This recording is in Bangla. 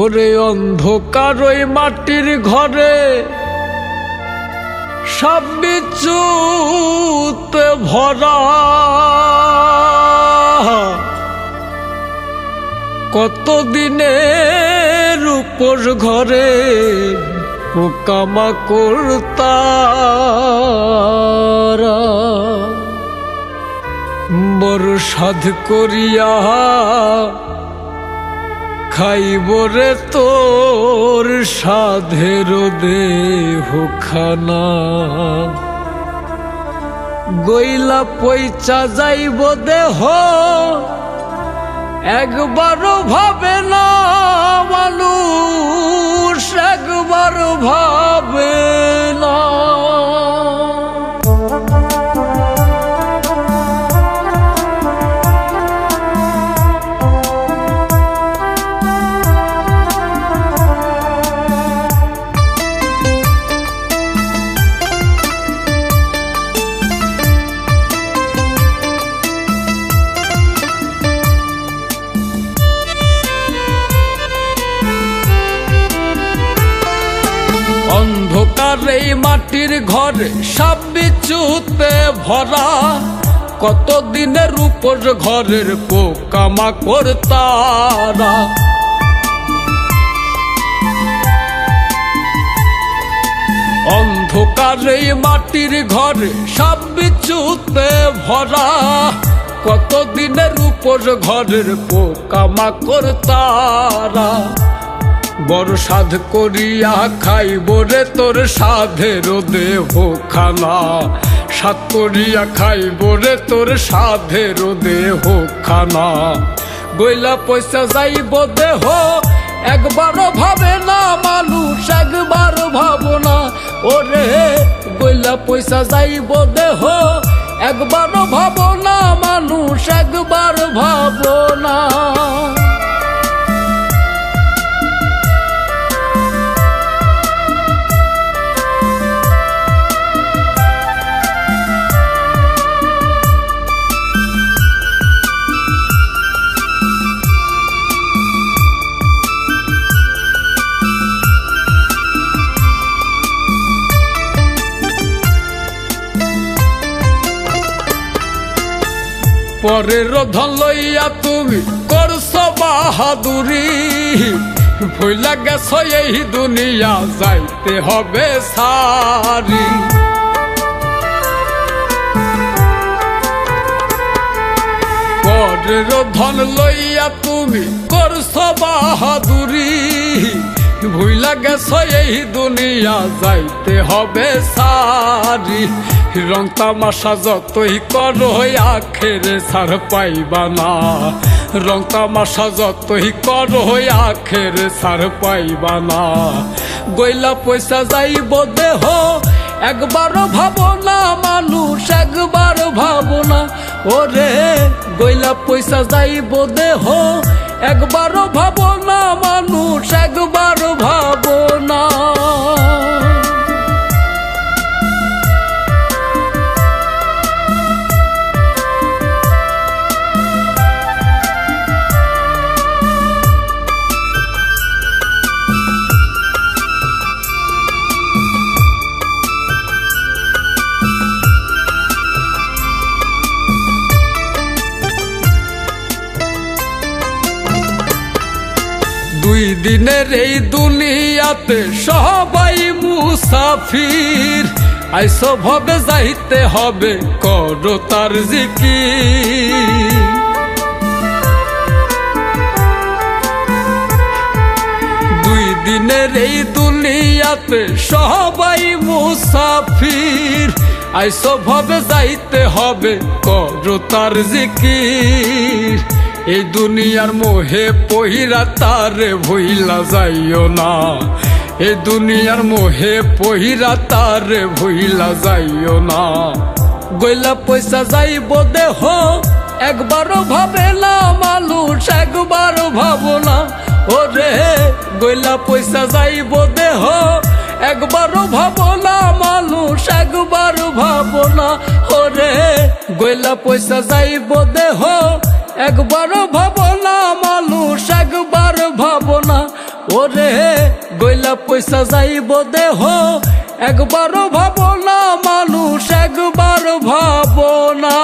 ওরে অন্ধকার ওই মাটির ঘরে, সব বিচুতে ভরা। কত দিনের উপর ঘরে পোকামা করতারা বড় সাধ করিয়া খাইব রে তোর সাধের দেহ খানা। গইলা পইচা যাইব দেহ, একবারও ভাবে না মানুষ একবার ভাবে অন্ধকার এই মাটির ঘরে সব বিচুতে ভরা। কত দিনের উপর ঘরের পোকামা করতারা অন্ধকার মাটির ঘরে সব বিচুতে ভরা। কত দিনের উপর ঘরের পোকামা করতারা বড় সাধ করিয়া খাইব রে তোর সাধের দেহ খানা। সাত করিয়া খাইব রে তোর সাধের দেহ খানা। গইলা পয়সা যাইব দেহ একবারও ভাবে না মানুষ, একবার ভাবো না। ওরে, গইলা পয়সা যাইব দেহ একবারও ভাবো না মানুষ, একবার ভাবো পরের ধন লইয়া তুমি করছ বাহাদুরি। ভইলা গেছ এই দুনিয়া, যাইতে হবে সারি। পরের ধন লইয়া তুমি করছ বাহাদুরি। ভুইলা গেছ এই দুনিয়া যাইতে হবে সারি। রং তামাশা যতই করো আখেরে সার পাইবা না। রং তামাশা যতই করো আখেরে সার পাইবা না। গইলা পয়সা যাইব দেহ একবারও ভাবো না মানুষ, একবার ভাবো না। ওরে, গইলা পয়সা যাইব দেহ একবারও ভাবো না মানুষ। দুই দিনের এই দুনিয়াতে সবাই মুসাফির। আইসো ভাবে যাইতে হবে, করো তার জিকি দুই দিনের এই দুনিয়াতে সবাই মুসাফির। আইসো ভাবে যাইতে হবে, করো তার জিকির। এই দুনিয়ার মোহে পহিরা তারে ভইলা যাইও না। এই দুনিয়ার মোহে পহিরা তারে ভইলা যাইও না। গইলা পয়সা যাইব দেহ, একবারও ভাবে না মানুষ, একবারও ভাবো না। ওরে, গইলা পয়সা যাইব দেহ, একবারও ভাবো না মানুষ একবার ভাবো না। ওরে, গইলা পয়সা যাইব দেহ একবার ভাবনা মানুষ, একবার ভাবনা। ওরে, গইলা পয়সা যাইব দেহ। একবার ভাবনা মানুষ, একবার ভাবনা।